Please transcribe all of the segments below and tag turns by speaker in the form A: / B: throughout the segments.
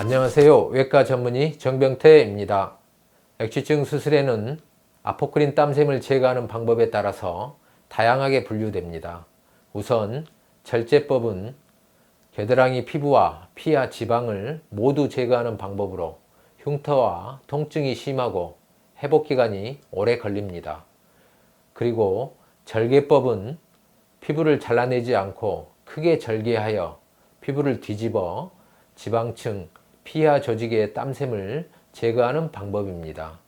A: 안녕하세요. 외과 전문의 정병태입니다. 액취증 수술에는 아포크린 땀샘을 제거하는 방법에 따라서 다양하게 분류됩니다. 우선 절제법은 겨드랑이 피부와 피하 지방을 모두 제거하는 방법으로 흉터와 통증이 심하고 회복 기간이 오래 걸립니다. 그리고 절개법은 피부를 잘라내지 않고 크게 절개하여 피부를 뒤집어 지방층, 피하 조직의 땀샘을 제거하는 방법입니다.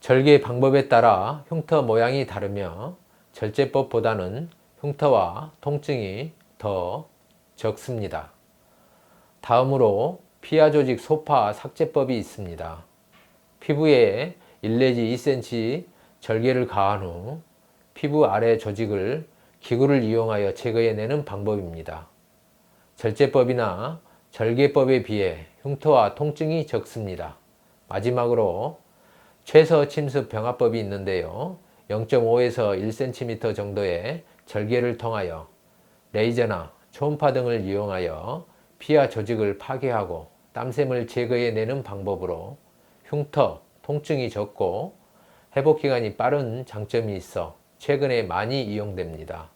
A: 절개 방법에 따라 흉터 모양이 다르며 절제법보다는 흉터와 통증이 더 적습니다. 다음으로 피하 조직 소파 삭제법이 있습니다. 피부에 1 내지 2cm 절개를 가한 후 피부 아래 조직을 기구를 이용하여 제거해내는 방법입니다. 절제법이나 절개법에 비해 흉터와 통증이 적습니다. 마지막으로 최서 침습 병합법이 있는데요. 0.5에서 1cm 정도의 절개를 통하여 레이저나 초음파 등을 이용하여 피하 조직을 파괴하고 땀샘을 제거해내는 방법으로 흉터, 통증이 적고 회복 기간이 빠른 장점이 있어 최근에 많이 이용됩니다.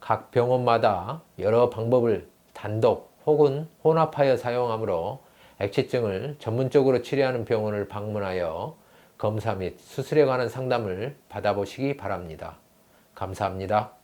A: 각 병원마다 여러 방법을 단독 혹은 혼합하여 사용하므로 액취증을 전문적으로 치료하는 병원을 방문하여 검사 및 수술에 관한 상담을 받아보시기 바랍니다. 감사합니다.